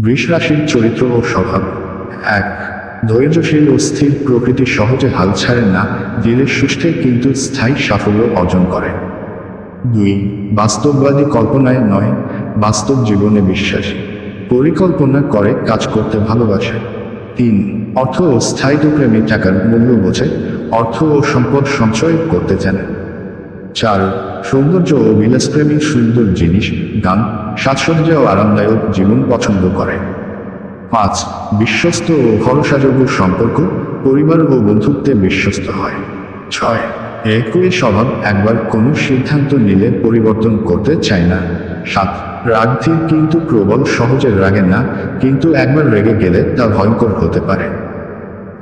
বৃষ রাশির চরিত্র ও স্বভাব। এক, ধৈর্যশীল ও স্থির প্রকৃতি সহজে হাল ছাড়ে না ধীরে সুস্থে কিন্তু স্থায়ী সাফল্য অর্জন করে। দুই, বাস্তববাদী কল্পনায় নয়, বাস্তব জীবনে বিশ্বাসী। পরিকল্পনা করে কাজ করতে ভালোবাসে। তিন, অর্থ ও স্থায়িত্ব প্রেমী টাকার মূল্য বোঝে, অর্থ ও সম্পদ সঞ্চয় করতে জানে। চার, সৌন্দর্য ও বিলাসপ্রেমী সুন্দর জিনিস, গান সাজসজ্জা ও আরামদায়ক জীবন পছন্দ করে। পাঁচ, বিশ্বস্ত ও ভরসাযোগ্য সম্পর্ক, পরিবার ও বন্ধুত্বে বিশ্বস্ত হয়। ছয়, একই স্বভাব একবার কোনো সিদ্ধান্ত নিলে পরিবর্তন করতে চায় না। সাত, রাগধীর কিন্তু প্রবল, সহজে রাগে না, কিন্তু একবার রেগে গেলে তা ভয়ঙ্কর হতে পারে।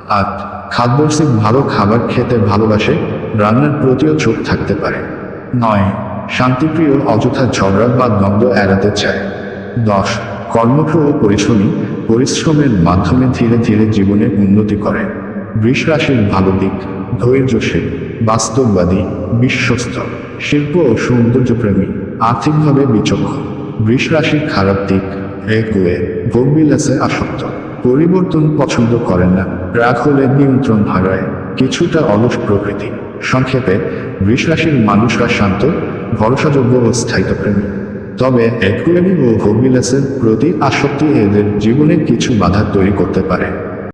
আট, খাদ্যরসিক ভালো খাবার খেতে ভালোবাসে, রান্নার প্রতিও চোখ থাকতে পারে। নয় শান্তিপ্রিয় অযথা ঝগড়া বা দ্বন্দ্ব এড়াতে চায়। দশ কর্মঠ ও পরিশ্রমী পরিশ্রমের মাধ্যমে ধীরে ধীরে জীবনে উন্নতি করে। বৃষ রাশির ভালো দিক, ধৈর্যশীল, বাস্তববাদী, বিশ্বস্ত, শিল্প ও সৌন্দর্যপ্রেমী, আর্থিকভাবে বিচক্ষণ। বৃষ রাশির খারাপ দিক রেগুয়ে ভোগবিলাসে আসক্ত। পরিবর্তন পছন্দ করেন না, রাগ হলে নিয়ন্ত্রণ হারায়। কিছুটা অলস প্রকৃতি। সংক্ষেপে, বৃষ রাশির মানুষরা শান্ত ভরসাযোগ্য ও স্থায়িত্বপ্রেমী তবে অ্যাকুয়ারি ও হোমিলাসের প্রতি আসক্তি এদের জীবনে কিছু বাধা তৈরি করতে পারে।